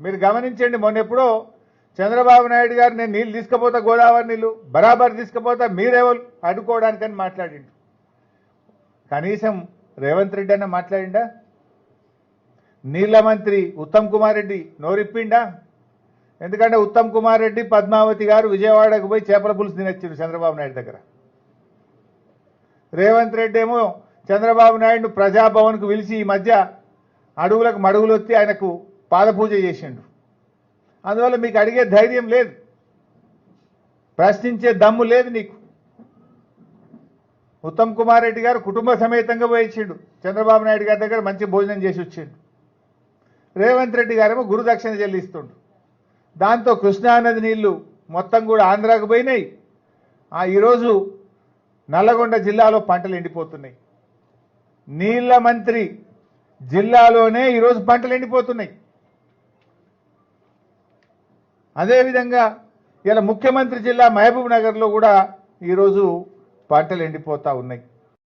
మీరు గమనించండి మొన్న ఎప్పుడో చంద్రబాబు నాయుడు గారు నేను నీళ్ళు తీసుకుపోతా గోదావరి నీళ్ళు బరాబర్ తీసుకుపోతా మీరెవరు అడ్డుకోవడానికని మాట్లాడిండు. కనీసం రేవంత్ రెడ్డి అన్న మాట్లాడిండా? నీళ్ళ మంత్రి ఉత్తమ్ కుమార్ రెడ్డి నోరిప్పిండా? ఎందుకంటే ఉత్తమ్ కుమార్ రెడ్డి పద్మావతి గారు విజయవాడకు పోయి చేపల పులుసు తినొచ్చిండు చంద్రబాబు నాయుడు దగ్గర. రేవంత్ రెడ్డి ఏమో చంద్రబాబు నాయుడు ప్రజాభవన్కు పిలిచి ఈ మధ్య అడుగులకు మడుగులు వచ్చి ఆయనకు పాదపూజ చేసిండు. అందువల్ల మీకు అడిగే ధైర్యం లేదు. ప్రశ్నించే దమ్ము లేదు నీకు. ఉత్తమ్ కుమార్ రెడ్డి గారు కుటుంబ సమేతంగా పోయించిండు. చంద్రబాబు నాయుడు గారి దగ్గర మంచి భోజనం చేసి వచ్చిండు. రేవంత్ రెడ్డి గారేమో గురుదక్షిణ చెల్లిస్తుండు. దాంతో కృష్ణానది నీళ్ళు మొత్తం కూడా ఆంధ్రాకు పోయినాయి. ఆ ఈరోజు నల్లగొండ జిల్లాలో పంటలు ఎండిపోతున్నాయి. నీళ్ళ మంత్రి జిల్లాలోనే ఈరోజు పంటలు ఎండిపోతున్నాయి. అదేవిధంగా ఇలా ముఖ్యమంత్రి జిల్లా మహబూబ్ నగర్లో కూడా ఈరోజు పంటలు ఎండిపోతూ ఉన్నాయి.